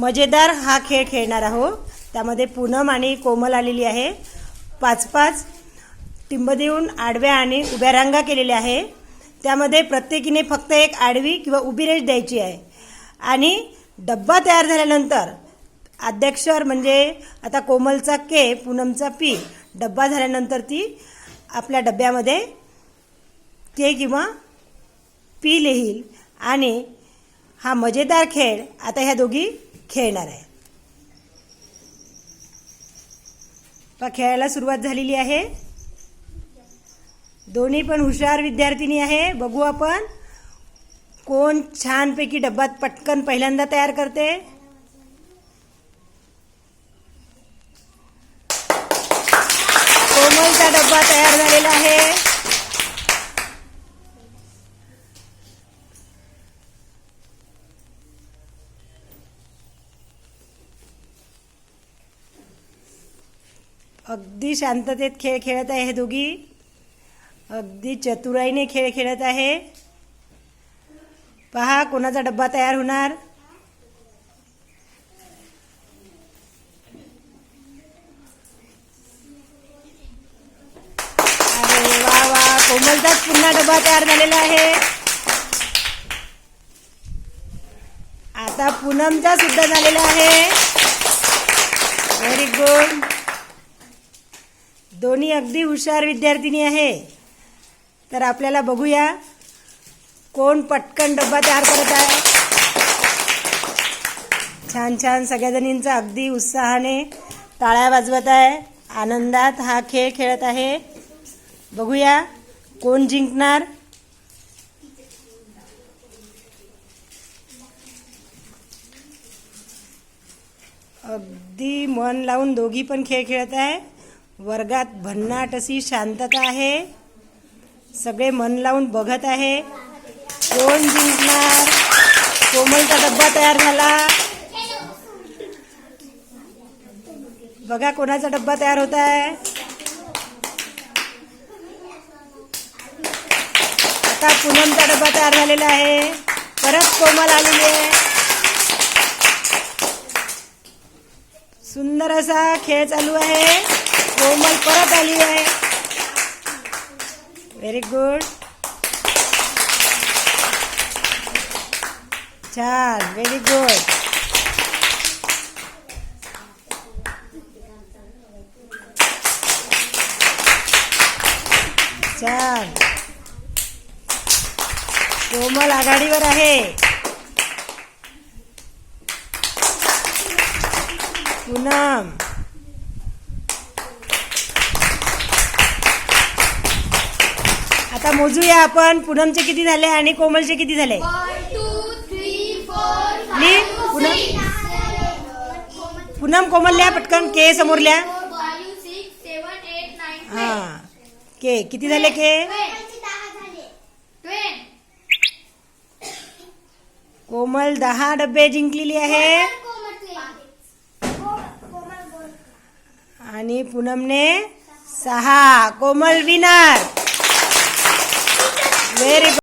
मजेदार हा खेळ खेळणार आहोत. त्यामध्ये पूनम आणि कोमल आलेली आहे. पाच पाच टिंब देऊन आडव्या आणि उभ्या रांगा केलेल्या आहे. त्यामध्ये प्रत्येकीने फक्त एक आडवी किंवा उभी रेष द्यायची आहे. आणि डब्बा तयार झाल्यानंतर अध्यक्षर म्हणजे आता कोमलचा के पूनमचा पी डब्बा झाल्यानंतर ती आपल्या डब्यामध्ये के किंवा पी लिहील. आणि हा मजेदार खेळ आता ह्या दोघी खेळणार आहे. खेळायला सुरुवात झालेली आहे. दोन्ही पण हुशार विद्यार्थिनी आहे. बघू आपण कोण छानपैकी डब्बात पटकन पहिल्यांदा तयार करते. कोमलचा डब्बा तयार झालेला आहे. अगदी शांततेत खेळ खेळत आहे हे दोघी. अगदी चतुराईने खेळ खेळत आहे. पहा कोणाचा डब्बा तयार होणार? अरे वा वा कोमलचाच पुन्हा डब्बा तयार झालेला आहे. आता पूनमचा सुद्धा झालेला आहे. व्हेरी गुड दोन्ही अगदी हुशार विद्यार्थिनी आहे. तर आपल्याला बघूया कोण पटकन डब्बा तयार करत आहे. छान छान सगळ्याजणींचा अगदी उत्साहाने टाळ्या वाजवत आहे. आनंदात हा खेळ खेळत आहे. बघूया कोण जिंकणार. अगदी मन लावून दोघी पण खेळ खेळत आहे. वर्गात भन्नाट अशी शांतता आहे. सगळे मन लावून बघत आहे. कोण जिंकणार? कोमलचा डब्बा तयार झाला. बघा कोणाचा डब्बा तयार होत आहे. आता पूनमचा डब्बा तयार झालेला आहे. परत कोमल आलेली आहे. सुंदर असा खेळ चालू आहे. कोमल परत आली आहे व्हेरी गुड छान व्हेरी गुड छान कोमल आघाडीवर आहे पूनम आता मोजूया आपण. पूनमचे किती झाले आणि कोमलचे किती झाले? पूनम. पूनम कोमल लिहा पटकन के समोर लिहा four, five, six, seven, eight, nine, हा. के किती झाले के. कोमल दहा डबे जिंकलेली आहे. आणि पूनमने सहा. कोमल विनर व्हेरी